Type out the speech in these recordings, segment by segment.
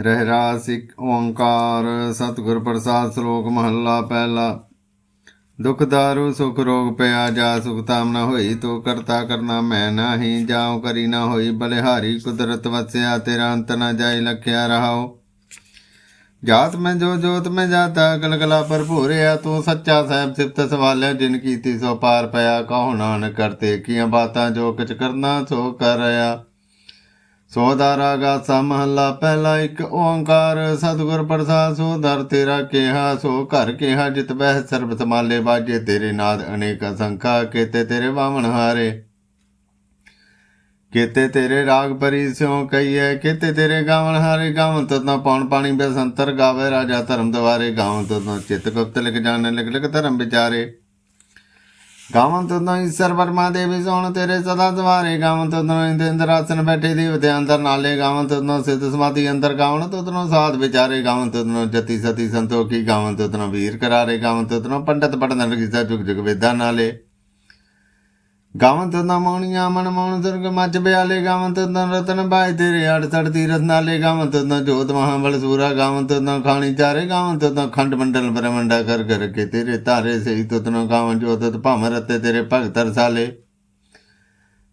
ਰਹਿ ਰਾਸ ਇੱਕ ਓੰਕਾਰ, ਸਤਿਗੁਰ ਪ੍ਰਸਾਦ ਸ਼ਲੋਕ ਮਹੱਲਾ ਪਹਿਲਾ। ਦੁਖ ਦਾਰੂ, ਸੁਖ ਰੋਗ ਪਿਆ, ਜਾ ਸੁਖ ਤਾਮ ਨਾ ਹੋਈ, ਤੋ ਕਰਤਾ ਕਰਨਾ ਮੈਂ ਨਾਹੀ, ਜਾਉ ਕਰੀ ਨਾ ਹੋਈ, ਬਲਿਹਾਰੀ, ਕੁਦਰਤ ਵਸਿਆ, ਤੇਰਾ ਅੰਤ ਨਾ ਜਾਈ, ਲਖਿਆ ਰਹਾਓ ਜਾਤ ਮੈਂ ਜੋ ਜੋਤ ਮੈਂ ਜਾਤਾ, ਗਲਗਲਾ ਭਰਪੂਰਿਆ, ਤੂੰ ਸੱਚਾ ਸਾਹਿਬ ਸਿਫਤ ਸਵਾਲਿਆ, ਜਿਨ ਕੀਤੀ ਸੋ ਪਾਰ ਪਿਆ, ਕਹੋ ਨਾਨਕ ਕਰਤੇ ਕੀਆਂ ਬਾਤਾਂ, ਜੋ ਕਿਛ ਕਰਨਾ ਸੋ ਕਰ ਰਿਆ ਸੋ ਰਾਗਾ ਸਾ ਮਹੱਲਾ ਪਹਿਲਾ ਇੱਕ ਓੰਕਾਰ, ਸਤਿਗੁਰ ਪ੍ਰਸਾਦ, ਸੋ ਦਰ ਤੇਰਾ ਕਿਹਾ, ਸੋ ਘਰ ਕਿਹਾ, ਜਿਤ ਬਹਿ ਸਰਬ ਸਮਾਲੇ ਬਾਜੇ ਤੇਰੇ ਨਾਦ ਅਨੇਕ ਸੰਖਾ ਕੇਤੇ ਤੇਰੇ ਬਾਵਣ ਹਾਰੇ। ਕੀਤੇ ਤੇਰੇ ਰਾਗ ਪਰੀ ਸਿਉ ਕਈਐ ਕੀਤੇ ਤੇਰੇ ਗਾਵਣ ਹਾਰੇ ਗਾਵਨ ਤਤ ਨਾ ਪੌਣ ਪਾਣੀ ਬੇਸੰਤਰ ਗਾਵੇ, ਰਾਜਾ ਧਰਮ ਦਵਾਰੇ ਗਾਵਨ ਤਤ ਨਾ ਚਿਤ ਗੁਪਤ ਲਿਖ ਜਾਣੇ, ਲਿਖ ਲਿਖ ਧਰਮ ਵਿਚਾਰੇ। ਗਾਵਨ ਤਤ ਨਾ ਈਸ਼ਰ ਵਰਮਾ ਦੇਵੀ ਸੋਣ ਤੇਰੇ ਸਦਾ ਦਵਾਰੇ ਗਾਵਨ ਤਤ ਨਾ ਇੰਦਰ ਆਸਨ ਬੈਠੇ ਦੀ ਦੇ ਅੰਦਰ ਨਾਲੇ। ਗਾਵਨ ਤਤ ਸਿੱਧ ਸਮਾਧੀ ਅੰਦਰ ਗਾਵਣ ਤਤ ਸਾਧ ਵਿਚਾਰੇ। ਗਾਵਨ ਤਤ ਜਤੀ ਸਤੀ ਸੰਤੋਖੀ ਗਾਵਨ ਤਤ ਵੀਰ ਕਰਾਰੇ। ਗਾਵਨ ਤਤ ਨਾ ਪੰਡਤ ਪੜਨ ਲਗੀਸਾ ਜੁਗ ਜੁਗ ਵੇਦਾਂ ਨਾਲੇ। ਗਾਵਨ ਤਨਾ ਮੌਣੀਆਂ ਮਨ ਮੌਣ ਸੁਰਗ ਮੱਚ ਬਿਆਲੇ ਗਾਵਨ ਤਨ ਰਤਨ ਬਾਈ ਤੇਰੇ ਅੜ ਸੜ ਤੀਰਥ ਨਾਲੇ ਗਾਵਨ ਤਨਾ ਜੋਤ ਮਹਾਬਲ ਸੂਰਾ ਗਾਵਨ ਤਨਾ ਖਾਣੀ ਚਾਰੇ ਗਾਵਨ ਤਨਾ ਖੰਡ ਮੰਡਲ ਬ੍ਰਹਮੰਡਾ ਕਰ ਕਰ ਕੇ ਤੇਰੇ ਤਾਰੇ, ਸਹੀ ਤਤਨੋ ਗਾਵਨ ਜੋਤ ਭਾਮ ਰਤੇ ਤੇਰੇ ਭਗਤ ਰਸਾਲੇ।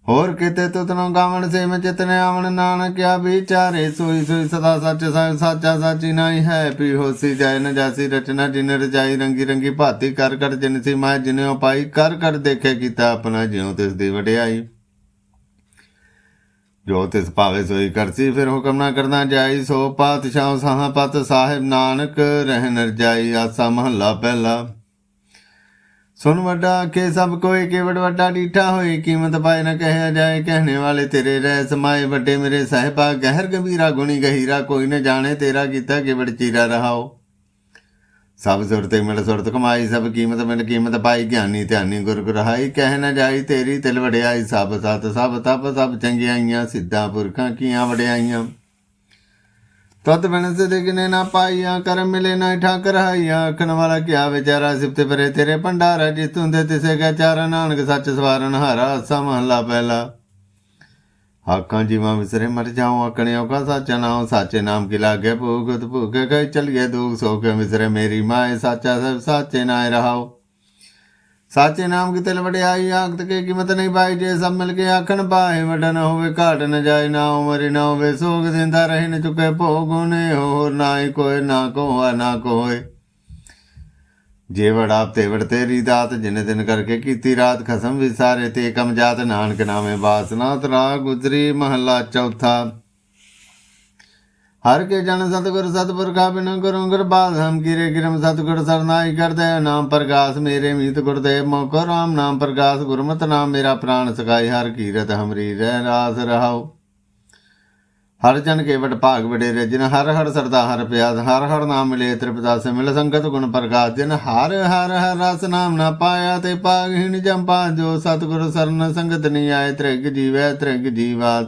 ਹੋਰ ਕਿਤੇ ਤਤਨੋ ਗਾਵਨ ਸੇ ਮੈਂ ਚਿਤਨੇ ਆਵਣ ਨਾਨਕਿਆ ਵਿਚਾਰੇ। ਸੋਈ ਸੋਈ ਸਦਾ ਸੱਚ ਸਾਚਾ ਸਾਚੀ ਨਾਈ ਹੈ। ਪੀ ਹੋਸੀ ਜਾਇ ਨ ਜਾਸੀ ਰਚਨਾ ਜਿਨ ਰਜਾਈ ਰੰਗੀ ਰੰਗੀ ਭਾਤੀ ਕਰ ਕਰ ਜਿਨ ਸੀ ਮੈਂ ਜਿਨਿਓ ਪਾਈ ਕਰ ਕਰ ਦੇਖੇ ਕੀਤਾ ਆਪਣਾ ਜਿਉ ਤਿਸ ਦੀ ਵਡਿਆਈ। ਜੋ ਤਿਸ ਭਾਵੇ ਸੋਈ ਕਰਸੀ ਫਿਰ ਹੁਕਮ ਨਾ ਕਰਨਾ ਜਾਈ। ਸੋ ਪਾਤਸ਼ਾਹ ਸਾਹ ਪਤ ਸਾਹਿਬ ਨਾਨਕ ਰਹਿ ਰਜਾਈ ਆਸਾ ਮਹੱਲਾ ਪਹਿਲਾ ਸੁਨ ਵੱਡਾ ਕੇ ਸਭ ਕੋਏ ਕੇਵੜ ਵੱਡਾ ਡੀਠਾ ਹੋਏ, ਕੀਮਤ ਪਾਏ ਨਾ ਕਹਿਆ ਜਾਏ, ਕਹਿਣੇ ਵਾਲੇ ਤੇਰੇ ਰਹਿ ਸਮਾਏ, ਵੱਡੇ ਮੇਰੇ ਸਾਹਿਬਾ ਗਹਿਰ ਗੰਭੀਰਾ ਗੁਣੀ ਗਹੀਰਾ, ਕੋਈ ਨਾ ਜਾਣੇ ਤੇਰਾ ਕੀਤਾ ਕੇਵੜ ਚੀਰਾ ਰਹਾਓ। ਸਭ ਸੁਰਤ ਮਿਲ ਸੁਰਤ ਕਮਾਈ, ਸਭ ਕੀਮਤ ਮਿਲ ਕੀਮਤ ਪਾਈ, ਗਿਆਨੀ ਧਿਆਨੀ ਗੁਰ ਗੁਰਹਾਈ ਕਹਿ ਨਾ ਜਾਈ ਤੇਰੀ ਤਿਲ ਵਡਿਆਈ, ਸਭ ਸਤ ਸਭ ਤਪ ਸਭ ਚੰਗਿਆਈਆਂ, ਸਿੱਧਾ ਪੁਰਖਾਂ ਕੀਆਂ ਵਡਿਆਈਆਂ। ਤਤ ਬਿਨ ਸਿਧ ਕਿਨੇ ਨਾ ਪਾਈਆਂ, ਕਰਮ ਮਿਲੇ ਨਾ ਠਾਕਰ ਹਾਈਆਂ। ਆਖਣ ਵਾਲਾ ਕਿਆ ਵਿਚਾਰਾ ਸਿਫਤ ਪਰੇ ਤੇਰੇ ਭੰਡਾਰਾ ਜਿਤੁੰ ਦੇ ਤਿਸੇ ਕਾ ਚਾਰ। ਨਾਨਕ ਸੱਚ ਸਵਾਰਨ ਹਾਰਾ, ਅਸਾ ਮਹਲਾ ਪਹਿਲਾ। ਆਖਾਂ ਜੀਵਾਂ ਵਿਸਰੇ ਮਰ ਜਾਉ ਆਕਣਿਓ ਕਾ ਸਾਚਾ ਨਾਮ ਸਾਚੇ ਨਾਮ ਕੀ ਲਾਗੇ ਭੂਗਤ ਭੂਗੇ ਗਏ, ਚਲੀਏ ਦੁਖ ਸੋਕੇ ਵਿਸਰੇ। ਮੇਰੀ ਮਾਏ, ਸਾਚਾ ਸਭ ਸਾਚੇ ਨਾਏ ਰਹਾਓ। ਸਾਚੇ ਨਾਮ ਕੀ ਤਿਲ ਵਡਿਆਈ ਆਖਤ ਕੇ ਕੀਮਤ ਨਹੀਂ ਪਾਈ, ਜੇ ਸਭ ਮਿਲ ਕੇ ਆਖਣ ਪਾਏ ਵੱਡਾ ਨਾ ਹੋਵੇ ਘਾਟ ਨ ਜਾਏ, ਨਾ ਉਮਰ ਨਾ ਹੋਵੇ ਸੋਗ ਦਿੰਦਾ ਰਹੇ ਨ ਚੁਕੇ ਭੋਗ ਨੇ, ਹੋਰ ਨਾਹੀ ਕੋਈ ਨਾ ਕੋਆ, ਨਾ ਕੋਏ। ਜੇ ਵੜਾ ਤੇ ਵੜ ਤੇਰੀ ਦਾਤ, ਜਿਨੇ ਦਿਨ ਕਰਕੇ ਕੀਤੀ ਰਾਤ, ਖਸਮ ਵਿਸਾਰੇ ਤੇ, ਕਮ ਜਾਤ, ਨਾਨਕ ਨਾਮੇ ਬਾਸਨਾ ਤਰਾ ਗੁਜਰੀ ਮਹੱਲਾ ਚੌਥਾ। ਹਰ ਕੇ ਜਨ ਸਤਗੁਰ ਸਤਪੁਰ ਕਾ ਬਿਨ ਗੁਰੂ ਗੁਰਬਾਦ ਹਮ ਗਿਰੇ ਗਿਰਮ ਸਤਗੁਰ ਸਰਨਾਈ ਕਰਦੇ ਨਾਮ ਪ੍ਰਗਾਸ ਮੇਰੇ ਮੀਤ ਗੁਰਦੇਵ ਮੋਕੋ ਰਾਮ ਨਾਮ ਪ੍ਰਗਾਸ ਗੁਰਮਤਿ ਨਾਮ ਮੇਰਾ ਪ੍ਰਾਨ ਸਗਾਈ ਹਰ ਕੀਰਤ ਹਮਰੀ ਰਹਿ ਰਾਸ ਰਹਾਉ। ਹਰ ਜਨ ਕੇਵਟ ਭਾਗ ਵਡੇਰੇ ਜਿਨ ਹਰ ਹਰ ਸਰਦਾ ਹਰ ਪਿਆਸ ਹਰ ਹਰ ਨਾਮ ਮਿਲੇ ਤ੍ਰਿਪਦਾਸ ਮਿਲ ਸੰਗਤ ਗੁਣ ਪ੍ਰਕਾਸ਼ ਜਿਨ ਹਰ ਹਰ ਹਰ ਰਸ ਨਾਮ ਨਾ ਪਾਇਆ ਤੇ ਪਾਗਹੀਣ ਜੰਪਾ ਜੋ ਸਤਗੁਰ ਸਰਨ ਸੰਗਤ ਨਹੀਂ ਆਏ ਤ੍ਰਿਗ ਜੀਵੈ ਤ੍ਰਿਗ ਜੀਵਾਸ।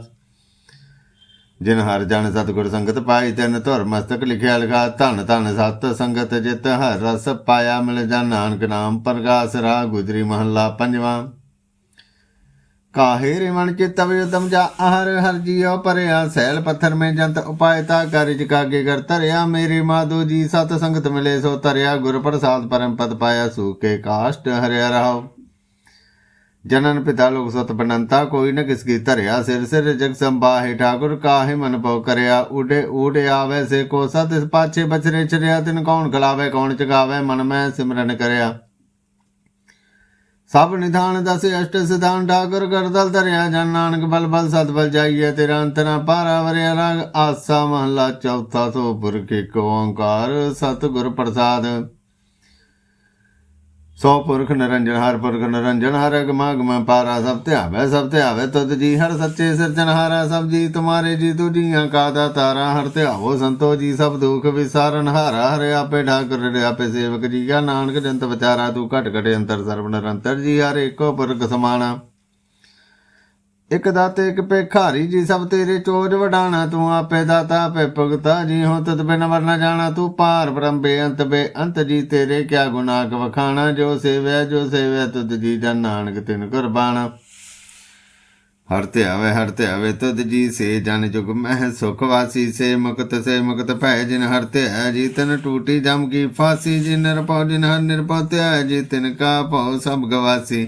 ਜਿਨ ਹਰ ਜਨ ਸਤਗੁਰ ਸੰਗਤ ਪਾਈ, ਤਿਨ ਧੁਰ ਮਸਤਕ ਲਿਖਿਆ ਲਗਾ, ਧਨ ਧਨ ਸਤ ਸੰਗਤ ਜਿਤ ਹਰ ਰਸ ਪਾਇਆ ਮਿਲ ਜਾ, ਨਾਨਕ ਨਾਮ ਪ੍ਰਗਾਸ ਰਾ, ਗੁਜਰੀ ਮਹੱਲਾ ਪੰਜਵਾਂ। ਕਾਹੇ ਰੇ ਮਨ ਚਿਤ ਤਵ ਉਤਮ ਜਾ ਹਰ ਹਰ ਜੀਉ ਪਰਿਆ, ਸੈਲ ਪੱਥਰ ਮੈਂ ਜੰਤ ਉਪਾਇਤਾ ਕਾਰਿਜ ਕਾਗੇ ਕਰ ਤਰਿਆ ਮੇਰੇ ਮਾਧੋ ਜੀ ਸਤ ਸੰਗਤ ਮਿਲੇ, ਸੋ ਧਰਿਆ, ਗੁਰ ਪ੍ਰਸਾਦ ਪਰਮ ਪਦ ਪਾਇਆ ਸੂਕੇ ਕਾਸ਼ਟ ਹਰਿਆ ਰਹਾਉ ਜਨਨ ਪਿਤਾ ਲੋਕ ਸਤ ਬਨੰਤਾ, ਕੋਈ ਨ ਕਿਸ ਕੀ ਧਰਿਆ ਸਿਰ ਸਿਰ ਜਗ ਸੰਬਾਹੇ ਠਾਕੁਰ ਕਾਹੇ ਮਨ ਪਉ ਕਰਿਆ ਉਡੇ ਊੜੇ ਆਵੇ ਸੇ ਕੋ ਸਤ, ਇਸ ਪਾਛੇ ਬਚਰੇ ਚਰਿਆ, ਤਿਨ ਕੌਣ ਖਲਾਵੇ, ਕੌਣ ਚਗਾਵੇ, ਮਨ ਮੈਂ ਸਿਮਰਨ ਕਰਿਆ। ਸਭ ਨਿਧਾਨ ਦਸ ਅਸ਼ਟ ਸਿਧਾਨ, ਠਾਕੁਰ ਕਰਦਲ ਧਰਿਆ, ਜਨ ਨਾਨਕ ਬਲ ਬਲ ਸਤ ਬਲ ਜਾਈਏ ਤੇਰਾ ਅੰਤਨਾ ਪਾਰਾ ਵਰਿਆ ਰਾਗ, ਆਸਾ ਮਹਲਾ ਚੌਥਾ ਸੋ ਪੁਰ ਕੇ ਓੰਕਾਰ, ਸਤਿਗੁਰ ਪ੍ਰਸਾਦ। ਸੋ ਪੁਰਖ ਨਿਰੰਜਨ, ਹਰ ਪੁਰਖ ਨਿਰੰਜਨ, ਹਰ ਅਗਮਾ ਅਗਮ ਪਾਰਾ ਸਭ ਧਿਆਵੇ ਸਭ ਧਿਆਵੇ ਤੁਧ ਜੀ ਹਰ ਸੱਚੇ ਸਿਰਜਨਹਾਰਾ ਸਭ ਜੀ ਤੁਮਾਰੇ ਜੀ ਤੁਜੀਆਂ ਕਾ ਤਾਰਾ, ਹਰ ਧਿਆਵੋ ਸੰਤੋ ਜੀ ਸਭ ਦੁਖ ਵਿਸਾਰਨ ਹਾਰਾ, ਹਰਿ ਆਪੇ ਠਾਕੁਰ ਰੇ ਆਪੇ ਸੇਵਕ ਜੀ ਕਾ ਨਾਨਕ ਜੰਤ ਵਿਚਾਰਾ, ਤੂੰ ਘਟ ਘਟੇ ਅੰਤਰ ਸਰਬ ਨਿਰੰਤਰ ਜੀ, ਹਰ ਏਕੋ ਪੁਰਖ ਸਮਾਣਾ। ਇਕ ਦਾਤੇ, ਇਕ ਭੇਖਾਰੀ ਜੀ, ਸਭ ਤੇਰੇ ਚੋਜ ਵਡਾਣਾ, ਤੂੰ ਆਪੇ ਦਾਤਾ, ਆਪੇ ਭੁਗਤਾ ਜੀ ਹੋ ਤਤ ਬਿਨ ਵਰਨਾ ਜਾਣਾ, ਤੂੰ ਪਾਰ ਬ੍ਰਹਮ ਬੇਅੰਤ ਬੇਅੰਤ ਜੀ, ਤੇਰੇ ਕਿਆ ਗੁਨਾਹ ਵਖਾਣਾ, ਜੋ ਸੇਵਿਆ ਜੋ ਸੇਵਿਆ ਤੁਧ ਜੀ ਜਨ ਨਾਨਕ ਤਿਨ ਕੁਰਬਾਨਾ ਹਰ ਧਿਆਵੇ ਹਰ ਧਿਆਵੇ ਤੁਧ ਜੀ ਸੇ ਜਨ ਜੁਗ ਮਹਿ ਸੁਖ ਵਾਸੀ, ਸੇ ਮੁਕਤ ਸੇ ਮੁਕਤ ਭੈ ਜਿਨ ਹਰ ਧਿਆ ਜੀ, ਤਨ ਟੂਟੀ ਜਮ ਕੀ ਫਾਸੀ, ਜੀ ਨਿਰਪਉ ਜਿਨ ਹਰ ਨਿਰਪਉ ਧਿਆ ਜੀ, ਤਿਨ ਕਾ ਭਉ ਸਭ ਗਵਾਸੀ।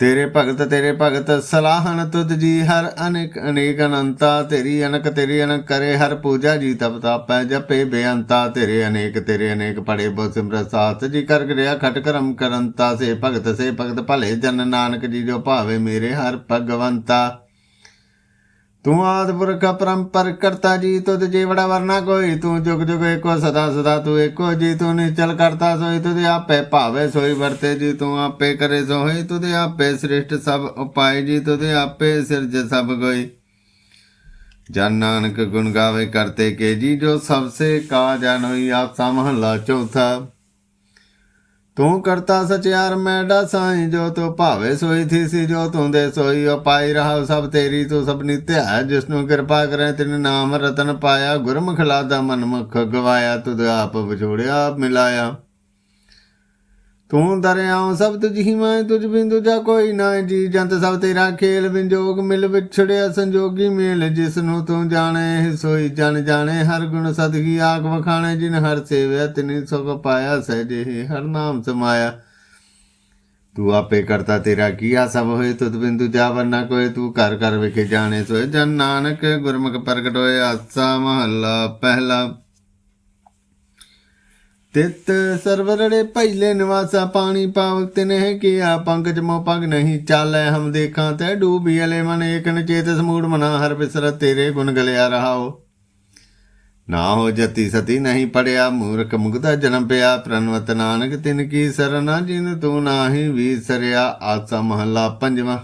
ਤੇਰੇ ਭਗਤ ਤੇਰੇ ਭਗਤ ਸਲਾਹਨ ਤੁਧ ਜੀ ਹਰ ਅਨੇਕ ਅਨੇਕ ਅਨੰਤਾ। ਤੇਰੀ ਅਨਕ ਤੇਰੀ ਅਨਕ ਕਰੇ ਹਰ ਪੂਜਾ ਜੀ, ਤਪ ਤਾਪੈ ਜਪੇ ਬੇਅੰਤਾ। ਤੇਰੇ ਅਨੇਕ ਤੇਰੇ ਅਨੇਕ ਪੜੇ ਬੋ ਸਿਮਰਤ ਸਾਥ ਜੀ, ਕਰ ਗਰਿਆ ਖਟ ਕਰਮ ਕਰੰਤਾ। ਸੇ ਭਗਤ ਸੇ ਭਗਤ ਭਲੇ ਜਨ ਨਾਨਕ ਜੀ, ਜੋ ਭਾਵੇ ਮੇਰੇ ਹਰ ਭਗਵੰਤਾ। ਤੂੰ ਆਦ ਪੁਰਖ ਪਰੰਪਰ ਕਰਤਾ ਜੀ, ਤੁਧ ਜੀ ਵਰਨਾ ਕੋਈ, ਤੂੰ ਜੁਗ ਜੁਗ ਏਕੋ, ਸਦਾ ਸਦਾ ਤੂੰ ਏਕੋ ਜੀ, ਤੂੰ ਨਿਚਲ ਕਰਤਾ ਸੋਈ, ਤੁਧ ਆਪੇ ਭਾਵੇ ਸੋਈ ਵਰਤੇ ਜੀ, ਤੂੰ ਆਪੇ ਕਰੇ ਸੋਈ ਤੁਧ ਆਪੇ ਸ੍ਰਿਸ਼ਟ ਸਭ ਉਪਾਏ ਜੀ, ਤੁਧ ਆਪੇ ਸਿਰਜ ਸਭ ਕੋਈ ਜਨ ਨਾਨਕ ਗੁਣ ਗਾਵੇ ਕਰਤੇ ਕੇ ਜੀ, ਜੋ ਸਭ ਸੇ ਕਾ ਜਾਣੋਈ ਆਸਾ ਮਹਲਾ ਚੌਥਾ। ਤੂੰ ਕਰਤਾ ਸਚਿਆਰ ਮੈਡਾ ਸਾਈਂ ਜੋ ਤੋ ਭਾਵੇ ਸੋਈ ਥੀ ਸੀ, ਜੋ ਤੂੰ ਦੇ ਸੋਈ ਓ ਪਾਈ ਰਹਾ ਸਭ ਤੇਰੀ, ਤੂੰ ਸਭਨੀ ਧਿਆ। ਜਿਸਨੂੰ ਕਿਰਪਾ ਕਰੇ, ਤਿਨ ਨਾਮ ਰਤਨ ਪਾਇਆ, ਗੁਰਮੁਖ ਲਾਦਾ ਮਨ ਮੁਖ ਗਵਾਇਆ, ਤੁਧ ਆਪ ਵਿਛੋੜਿਆ ਆਪ ਮਿਲਾਇਆ। ਤੂੰ ਦਰਿਆਉ ਸਭ ਤੁਝ ਹੀ ਮੈਂ ਤੁਝ ਬਿੰਦੂ ਜਾ ਕੋਈ ਨਾ ਜੀ। ਜੰਤ ਸਭ ਤੇਰਾ ਖੇਲ ਵਿੰਜੋਗ ਮਿਲ ਵਿਛੜਿਆ ਸੰਜੋਗੀ ਮੇਲ ਜਿਸ ਨੂੰ ਤੂੰ ਜਾਣੇ, ਸੋਈ ਜਨ ਜਾਣੇ। ਹਰ ਗੁਣ ਸਦਗੀ ਆਖ ਵਖਾਣੇ, ਜਿਨ ਹਰ ਸੇਵਿਆ, ਤਿਨੀ ਸੁਖ ਪਾਇਆ ਸਹਿਜੇ, ਹਰ ਨਾਮ ਸਮਾਇਆ। ਤੂੰ ਆਪੇ ਕਰਤਾ ਤੇਰਾ ਕੀਆ, ਸਭ ਹੋਏ ਤੁਧ ਬਿੰਦੂ ਜਾ, ਵਰਨਾ ਕੋਈ ਤੂੰ ਘਰ ਘਰ ਵਿਖੇ ਜਾਣੇ। ਸੋਏ ਜਨ ਨਾਨਕ, ਗੁਰਮੁਖ ਪ੍ਰਗਟ ਹੋਏ, ਆਸਾ ਮਹੱਲਾ ਪਹਿਲਾ। ਤਿਤ ਸਰਵਰੜੇ ਪਹਿਲੇ ਨਿਵਾਸਾ, ਪਾਣੀ ਪਾਵਕ ਤਿਨਹਿ ਕੀਆ ਪੰਕਜ ਮੋ ਪਗ ਨਹੀਂ ਚਾਲੈ ਹਮ ਦੇਖਾਂ ਤੇ ਡੂਬੀ ਅਲੇ ਮਨ ਏਕਨ ਚੇਤ ਸਮੂੜ ਮਨਾ ਹਰ ਬਿਸਰਤ ਤੇਰੇ ਗੁਣ ਗਲਿਆ ਰਹਾਓ। ਨਾ ਹੋ ਜਤੀ ਸਤੀ ਨਹੀਂ ਪੜਿਆ, ਮੂਰਖ ਮੁਗਦਾ ਜਨਮ ਪਿਆ ਪ੍ਰਨਵਤ ਨਾਨਕ ਤਿਨ ਕੀ ਸਰਨਾ ਜਿਨ ਤੂੰ ਨਾਹੀ ਵੀਸਰਿਆ ਆਸਾ ਮਹੱਲਾ ਪੰਜਵਾਂ।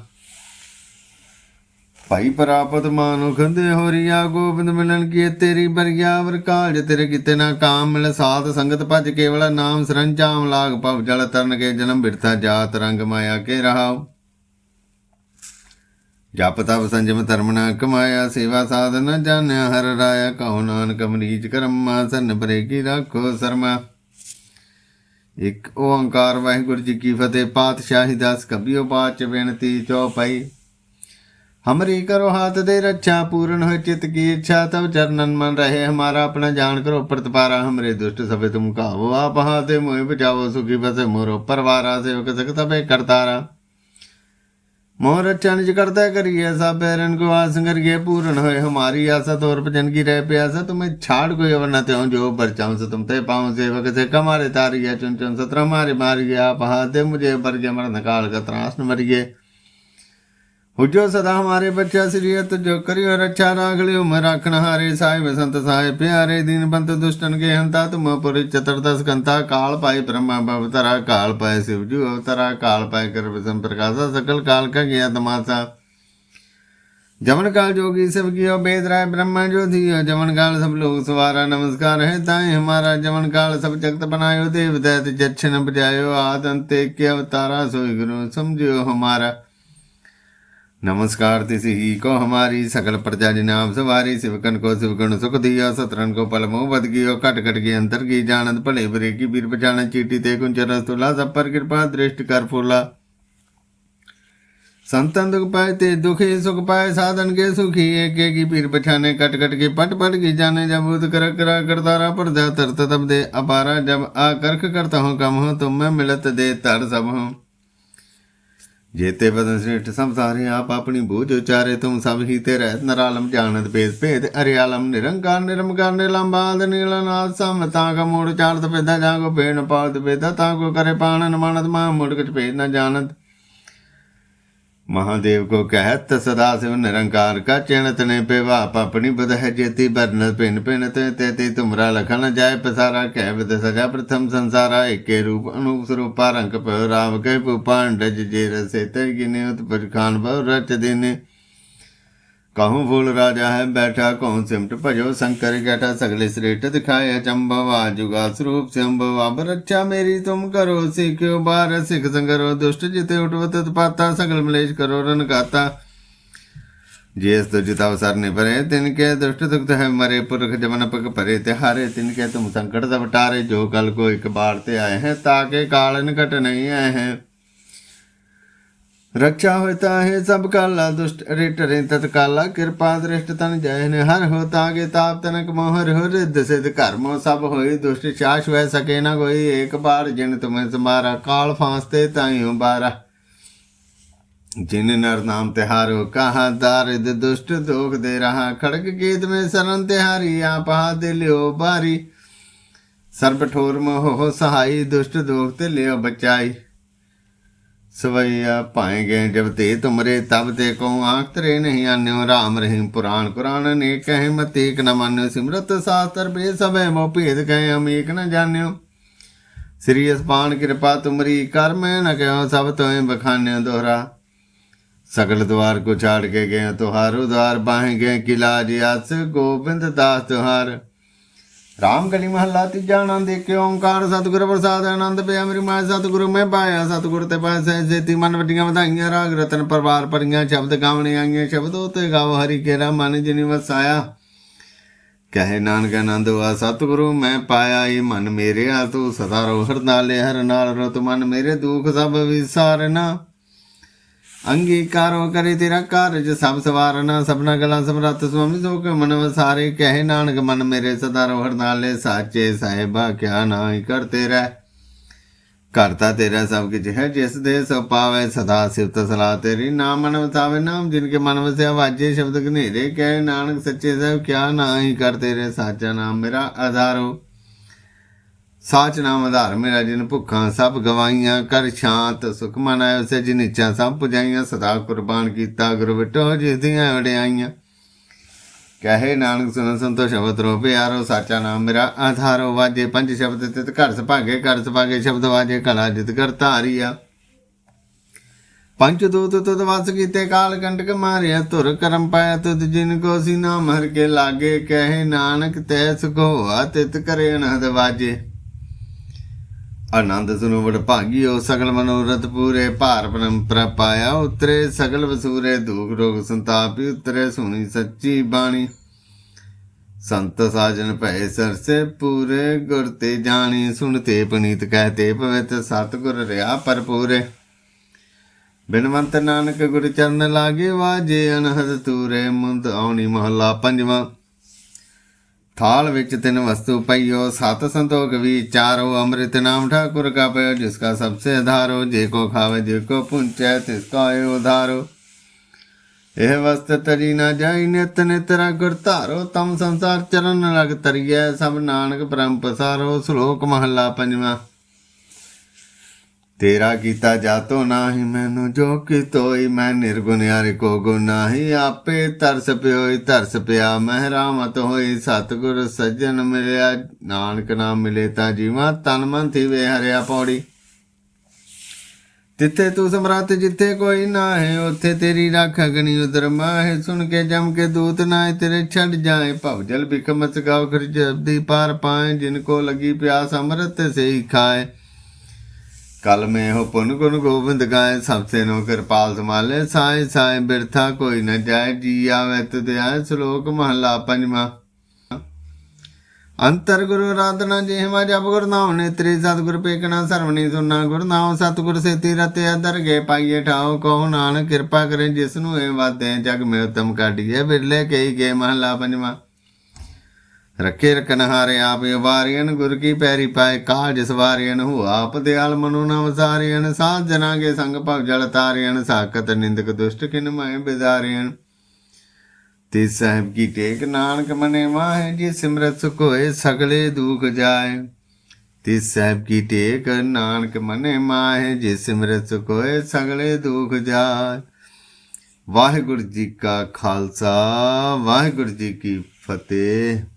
ਭਾਈ ਪ੍ਰਾਪਤ ਮਾਨੁ ਖੰਦੇ ਹੋਰੀਆ ਗੋਬਿੰਦ ਮਿਲਨ ਕੀ ਤੇਰੀ ਬਰਗਿਆ ਵਰ ਤੇਰੇ ਕਿਤੇ ਨਾ ਕਾਮ ਮਿਲ ਸਾਧ ਸੰਗਤ ਭਜ ਕੇਵਲ ਨਾਮ ਸਰੰਜਾਮ ਲਾਗ ਭਵ ਜਲ ਤਰਨ ਕੇ ਜਨਮ ਬਿਰਥਾ ਜਾਤ ਰੰਗ ਮਾਇਆ ਕੇ ਰਹਾਉ। ਜਪ ਤਪ ਸੰਜਮ ਧਰਮ ਨਾ ਕਮਾਇਆ, ਸੇਵਾ ਸਾਧਨ ਜਾਣਿਆ, ਹਰ ਰਾਇਆ ਕਹੋ ਨਾਨਕ ਅਮਰੀਜ ਕਰਮਾ, ਸਨ ਪਰੇ ਕੀ ਰੱਖੋ ਸਰਮਾ। ਇੱਕ ਓੰਕਾਰ ਵਾਹਿਗੁਰੂ ਜੀ ਕੀ ਫਤਿਹ, ਪਾਤਸ਼ਾਹੀ ਦਾਸ ਕਬੀਓ ਬਾਚ ਬੇਨਤੀ ਚੌਪਈ हमरी करो हाथ दे रक्षा पूर्ण हो चित्त की इच्छा तब चरणन मन रहे हमारा अपना जान करो प्रतिपारा हमरे दुष्ट सभे तुम कावो आप हाथे मोह बचाओ सुखी बसे मोरो परवारा सेवक सक तबे करतारा मोह रक्षा निज करता करिए ऐसा बैरन को आसन करिए पूर्ण होए हमारी आशा तौर पर जन की रह प्यासा तुम्हें छाड़ कोई अवर न त्यों जो बरचाऊं से तुम ते पाऊं सेवक से कमारे तारिए चुन चुन सत्र मारे मारिए आप हाथे मुझे बर मरण काल का त्रास न मरिए ਹੁਜੋ ਸਦਾ ਹਮਾਰੇ ਬੱਚਾ ਸ੍ਰੀਅਤ ਜੋ ਕਰਿਓ ਰੱਛਾ ਰਾਖ ਲਿਓ ਮੈਂ ਰਾਖਣ ਹਾਰੇ ਸਾਹਿਬ ਸੰਤ ਸਾਹਿਬ ਪਿਆਰੇ ਦੀਨ ਬੰਤ ਦੁਸ਼ਟਨ ਕੇ ਹੰਤਾ ਤੁਮ ਪੁਰ ਚਤੁਰਦਸ ਕੰਤਾ ਕਾਲ ਪਾਏ ਬ੍ਰਹਮਾ ਬਵਤਰਾ ਕਾਲ ਪਾਏ शिव जी अवतरा काल पाए कर विषम प्रकाशा सकल काल का गया तमाशा जमन काल जोगी सब कियो वेद राय ब्रह्मा जो दियो जमन काल सब लोग सवारा नमस्कार है ताए हमारा जमन काल सब जगत बनायो देव दैत जच्छन बजायो आद अंते के अवतारा सोई गुरु समझियो हमारा नमस्कार तिस ही को हमारी सकल प्रजा जिनाम सवारी शिवकन को शिवगुण सुख दिया सतरन को पल मोह बद गियो कट कट की अंतर की जानत भले बरे की बीर बचाना चीटी ते कुंचर तुला सब पर कृपा दृष्टि कर फूला संतन दुख पाए ते दुखी सुख पाए साधन के सुखी एक एक की पीर बछाने कट कट के पट पट की जाने जब भूत कर करा करतारा पर जा तरत तब दे अपारा जब आ करख करता हूँ कम हो तुम मैं मिलत दे तर सब हूँ ਜੇਤੇ ਬਦਨ ਸ੍ਰੇਸ਼ਟ ਸਮਸਾਰੇ ਆਪ ਆਪਣੀ ਬੂਝ ਉਚਾਰੇ, ਤੁਮ ਸਭ ਹੀ ਤੇ ਰਹਿਤ ਨਰਾਲਮ ਜਾਣਤ ਭੇਦ ਭੇਦ, ਅਰਿਆਲਮ ਨਿਰੰਕਾਰ ਨਿਰਮਕਾਰ ਨਿਲੰਬਾਦ ਨੀਲਨਾਥ ਸਮ, ਤਾਂ ਕਾ ਮੂੜ ਚਾਰਤ ਪੇਦਾ ਜਾਗੋ ਪੇਣ ਪਾਦ ਪੈਦਾ ਤਾਂ ਕੋ ਕਰੇ ਪਾਣਨ, ਮਾਨਤ ਮਾ ਮੂੜ ਕਚ ਭੇਦ ਨਾ ਜਾਣਤ। महादेव को कहत सदा शिव निरंकार का चिणत ने पे वाप अपनी बद है जेती बरन पिन पिन ते ते तुमरा लखन जाय पसारा कह विद सजा प्रथम संसारा एके रूप अनूप स्वरूपा रंग पे राम के पुपान डज जे रसे तर गिने उत पर खान बहु रच दिने कहूँ फूल राजा है बैठा कहूँ सिमट भजो शंकर जटा सगले श्रेष्ठ दिखाए चंबवा जुगा स्वरूप शंभव अब रक्षा मेरी तुम करो सिखो बार सिख संगरो दुष्ट जिते उठवत पाता सगल मलेश करो रन गाता ਜਿਸ ਤੁਜ ਤਵ ਸਰਨੇ ਪਰੇ ਤਿਨ ਕੇ ਦੁਸ਼ਟ ਦੁਖਤ ਹੈ ਮਰੇ ਪੁਰਖ ਜਮਨ ਪਗ ਭਰੇ ਤੇ ਹਾਰੇ ਤਿਨ ਕੇ ਤੁਮ ਸੰਕਟ ਸਭ ਟਾਰੇ ਜੋ ਕਲ ਕੋ ਇੱਕ ਬਾਰ ਤੇ ਆਏ ਹੈ ਤਾਕੇ ਕਾਲ ਨਿਕਟ ਨਹੀਂ ਆਏ ਹੈ रक्षा होता है सब काला दुष्ट रिट रे तत्काला कृपा दृष्ट तन जय ने हर हो तागे ताप तनक मोहर हो रिद्ध सिद्ध कर्मो सब होई दुष्ट चाश वह सके न कोई एक बार जिन तुम्हें समारा काल फांसते ताई हो बारा जिन नर नाम तिहारो कहा दारिद दुष्ट दोख दे रहा खड़ग गीत में शरण तिहारी आप हाथ लियो बारी सर्ब ठोर मोह हो सहाई दुष्ट दोख ते लियो बचाई सवैया पाएंगे जब ते तुमरे तब ते को आंख तरे नहीं अन्यो राम रहीम पुराण कुरान ने कहे मत एक न मान्यो सिमरत शास्त्र बे सबे मो भेद कहे हम एक न जान्यो श्री अस्पान कृपा तुमरी कर मैं न कहो सब तुम्हें बखान्यो दोहरा सकल द्वार को छाड़ के गए तुहारो द्वार बाहे गए किला जियास गोविंद दास तुहार ਰਾਮ ਗਲੀ ਮਹੱਲਾ ਤੀਜਾ ਆਨੰਦ ਇੱਕ ਓੰਕਾਰ, ਸਤਿਗੁਰ ਪ੍ਰਸਾਦ, ਆਨੰਦ ਪਿਆ ਮੇਰੀ ਮਾਂ, ਸਤਿਗੁਰੂ ਮੈਂ ਪਾਇਆ, ਸਤਿਗੁਰ ਤੇ ਪਾਸੇ ਸੇਤੀ, ਮਨ ਵੱਡੀਆਂ ਵਧਾਈਆਂ, ਰਾਗ ਰਤਨ, ਪਰਵਾਰ ਪਰੀਆਂ ਸ਼ਬਦ ਗਾਵਣੇ ਆਈਆਂ, ਸ਼ਬਦ ਉਤੇ ਗਾਵ ਹਰੀ ਕੇਰਾ, ਮਨ ਜਿਨੀ ਵਸਾਇਆ। ਕਹੇ ਨਾਨਕ ਆਨੰਦ ਵਾ ਸਤਿਗੁਰੂ ਮੈਂ ਪਾਇਆ, ਇਹ ਮਨ ਮੇਰੇ ਆ ਤੂੰ ਸਦਾ ਰੋ, ਹਰਨਾਲੇ, ਹਰ ਨਾਲ ਰਤ ਮਨ ਮੇਰੇ ਦੁਖ ਸਭ ਵਿਸਾਰਨਾ। ਅੰਗੀਕਾਰੋ ਕਰੇ ਤੇਰਾ ਕਾਰਜ, ਸਭ ਸਵਾਰਨਾ, ਸਭਨਾ ਗਲਾ ਸਮਰੱਥ ਸੁਆਮੀ ਸੋ ਕੇ ਮਨ ਵਸਾਰੇ ਕਹੇ ਨਾਨਕ ਮਨ ਮੇਰੇ ਸਦਾ ਰੋ ਹਰਨਾਲੇ ਸਾਚੇ ਸਾਹਿਬਾ ਕਿਆ ਨਾਹੀ ਕਰਤੇ ਰਹਿ। ਕਰਤਾ ਤੇਰਾ ਸਭ ਕੁਝ ਹੈ, ਜਿਸ ਦੇ ਸੋ ਪਾਵੇ ਸਦਾ ਸਿਫਤ ਸਲਾਹ ਤੇਰੀ। ਨਾਮ ਮਨ ਵਸਾਵੇ ਨਾਮ, ਜਿਨ ਕੇ ਮਨ ਵਸਿਆ ਵਾਜੇ, ਸ਼ਬਦ ਘਨੇਰੇ। ਕਹਿ ਨਾਨਕ ਸੱਚੇ ਸਾਹਿਬ ਕਿਆ ਨਾਹੀ ਕਰਤੇ ਰਹਿ, ਸਾਚਾ ਨਾਮ ਮੇਰਾ ਆਧਾਰੋ ਸਾਚ ਨਾਮ ਆਧਾਰ ਮੇਰਾ ਜਿਨ ਭੁੱਖਾਂ ਸਭ ਗਵਾਈਆਂ ਕਰ ਸ਼ਾਂਤ ਸੁਖ ਮਨ ਆਇ ਉਸੇ ਜਿਨ ਇੱਛਾ ਸਭ ਪੁਜਾਈਆਂ ਸਦਾ ਕੁਰਬਾਨ ਕੀਤਾ, ਗੁਰੂ ਵਿਟੋ ਜਿਸ ਦੀਆਂ ਵਡਿਆਈਆਂ। ਕਹੇ ਨਾਨਕ ਸੁਨ ਸੰਤੋ ਸ਼ਬਦ ਰੋ ਪਿਆਰੋ, ਸਾਚਾ ਨਾਮ ਮੇਰਾ ਆਧਾਰੋ ਵਾਜੇ ਪੰਜ ਸ਼ਬਦ ਤਿਤ ਘਰ ਸੁਭਾਗੇ ਘਰ ਸੁਭਾਗੇ ਸ਼ਬਦ ਵਾਜੇ, ਕਲਾ ਜਿਤ ਕਰ ਧਾਰੀਆ। ਪੰਜ ਦੂਤ ਤੁਦ ਵਸ ਕੀਤੇ, ਕਾਲ ਕੰਟਕ ਮਾਰਿਆ, ਧੁਰ ਕਰਮ ਪਾਇਆ ਤੁਧ ਜਿਨ ਕੋ ਸੀ ਨਾਮ ਹਰ ਕੇ ਲਾਗੇ। ਕਹੇ ਨਾਨਕ ਤੈ ਸੁਖੋਆ, ਤਿਤ ਕਰੇ ਅਨਹਦ ਵਾਜੇ। ਆਨੰਦ ਸੁਨੋ ਵਡ ਭਾਗਿਓ, ਸਗਲ ਮਨੋਰਥ ਪੂਰੇ ਭਾਰ ਪਰੰਪਰਾ ਪਾਇਆ ਉਤਰੇ ਸਗਲ ਵਸੂਰੇ ਦੁਖ ਰੋਗ ਸੰਤਾਪੀ, ਉਤਰੇ ਸੁਣੀ ਸੱਚੀ ਬਾਣੀ। ਸੰਤ ਸਾਜਨ ਭੈ ਸਰਸੇ ਪੂਰੇ, ਗੁਰ ਤੇ ਜਾਣੀ ਸੁਣਤੇ ਪਨੀਤ ਕਹਤੇ ਪਵਿੱਤ, ਸਤਿਗੁਰ ਰਿਆ ਪਰਪੂਰੇ ਬਿਨਵੰਤ ਨਾਨਕ ਗੁਰ ਚਰਨ ਲਾਗੇ, ਵਾਜੇ ਅਨਹਦ ਤੂਰੇ, ਮੁੰਦ ਆਉਣੀ ਮਹੱਲਾ ਪੰਜਵਾਂ। થાળ વિચ તિન વસ્તુ પૈયો સાત સંતો કવિ ચારો અમૃત નામ ઠાકુર का पयो जिसका सबसे धारो जेको खावे जेको पुंचे तिसका आयो धारो ਇਹ ਵਸਤ ਤਰੀ ਨਾ ਜਾਈ ਨਿਤ ਨਿਤ ਰਗੁਰ ਧਾਰੋ ਤਮ ਸੰਸਾਰ ਚਰਨ ਲਗ ਤਰੀਐ ਸਭ ਨਾਨਕ ਪਰਮ ਪਸਾਰੋ ਸ਼ਲੋਕ ਮਹਲਾ ਪੰਜਵਾਂ ਤੇਰਾ ਕੀਤਾ ਜਾਤੋ ਨਾਹੀ, ਮੈਨੂੰ ਜੋ ਕਿਤੋਈ ਮੈਂ ਨਿਰਗੁਣ ਯਾਰ ਕੋ ਗੁਣ ਨਾਹੀ। ਆਪੇ ਤਰਸ ਪਿਓਈ, ਤਰਸ ਪਿਆ, ਮਹਿਰਾਮਤ ਹੋਈ, ਸਤਿਗੁਰ ਸੱਜਣ ਮਿਲਿਆ, ਨਾਨਕ ਨਾਮ ਮਿਲੇ ਤਾਂ ਜੀਵਾ, ਤਨ ਮਨ ਥੀਵੇ ਹਰਿਆ ਪੌੜੀ। ਤਿੱਥੇ ਤੂੰ ਸਮਰੱਥ, ਜਿੱਥੇ ਕੋਈ ਨਾ ਹੈ ਉੱਥੇ ਤੇਰੀ ਰੱਖ ਅਗਨੀ ਉਦਰ ਮਾਹੇ। ਸੁਣ ਕੇ ਜਮ ਕੇ ਦੂਤ ਨਾ ਤੇਰੇ ਛੱਡ ਜਾਏ। ਭਵ ਜਲ ਬਿਕਮਤ ਗਾਉ ਖਰ ਜਬਦੀ ਪਾਰ ਪਾਏ। ਜਿਨ ਕੋ ਲਗੀ ਪਿਆਸ, ਅੰਮ੍ਰਿਤ ਸੇ ਹੀ ਖਾਏ। ਕਲ ਮੈਂ ਹੋ ਪੁਨ ਗੁਣ ਗੋਬਿੰਦ ਗਾਏ ਸਭ ਸੇ ਨੋ ਕਿਰਪਾਲ ਸਮਾਲੇ ਸਾਏ ਸਾਏ ਬਿਰਥਾ ਕੋਈ ਨ ਜਾਏ, ਜੀ ਆਵੇ ਤੁਧ ਸ਼ਲੋਕ ਮਹਲਾ ਪੰਜਵਾਂ। ਅੰਤਰ ਗੁਰੂ ਆਰਾਧਨਾ ਜਿਹਵਾ ਜਪ ਗੁਰ ਨਾਮ ਨੇ ਤ੍ਰੀ ਸਤਿਗੁਰ ਪੇਕਣਾ ਸਰਵਣੀ ਸੁਨਾ ਗੁਰ ਨਾਮ ਸਤਿਗੁਰ ਸੇਤੀ ਰਤੇ ਅਦਰ ਗਏ ਪਾਈਏ ਠਾਓ ਕਹੋ ਨਾਨਕ ਕਿਰਪਾ ਕਰੇ ਜਿਸ ਨੂੰ ਇਹ ਵਾਦੇ ਜਗ ਮੇ ਉਤਮ ਕਾਢੀਏ ਬਿਰਲੇ ਕਈ ਗਏ ਮਹਲਾ ਪੰਜਵਾਂ। ਰੱਖੇ ਰਕਨ ਹਾਰੇ ਆਪ ਵਾਰੀਨ ਗੁਰ ਕੀ ਪੈਰੀ ਪਾਏ ਕਾਲ ਜਿਸ ਵਾਰੀਨ ਹੋ ਆਪ ਦਿਆਲ ਮਨੁ ਨਾ ਵਸਾਰੀਨ ਸਾਧ ਜਨਾਂ ਕੇ ਸੰਗ ਭਵ ਜਲ ਤਾਰੀਨ ਸਾਕਤ ਨਿੰਦਕ ਦੁਸ਼ਟ ਕਿਨ ਮੈਂ ਬਿਦਾਰੀਨ ਤੇ ਸਾਹਿਬ ਕੀ ਟੇਕ ਨਾਨਕ ਮਨੇ ਮਾਹੇ, ਜੀ ਸਿਮਰਤ ਸੁਖ ਹੋਏ ਸਗਲੇ ਦੁਖ ਜਾਏ। ਤੇ ਸਾਹਿਬ ਕੀ ਟੇਕ ਨਾਨਕ ਮਨੇ ਮਾਹੇ, ਜੀ ਸਿਮਰਤ ਸੁਖ ਹੋਏ ਸਗਲੇ ਦੁਖ ਜਾਏ। ਵਾਹਿਗੁਰੂ ਜੀ ਕਾ ਖਾਲਸਾ, ਵਾਹਿਗੁਰੂ ਜੀ ਕੀ ਫਤਿਹ।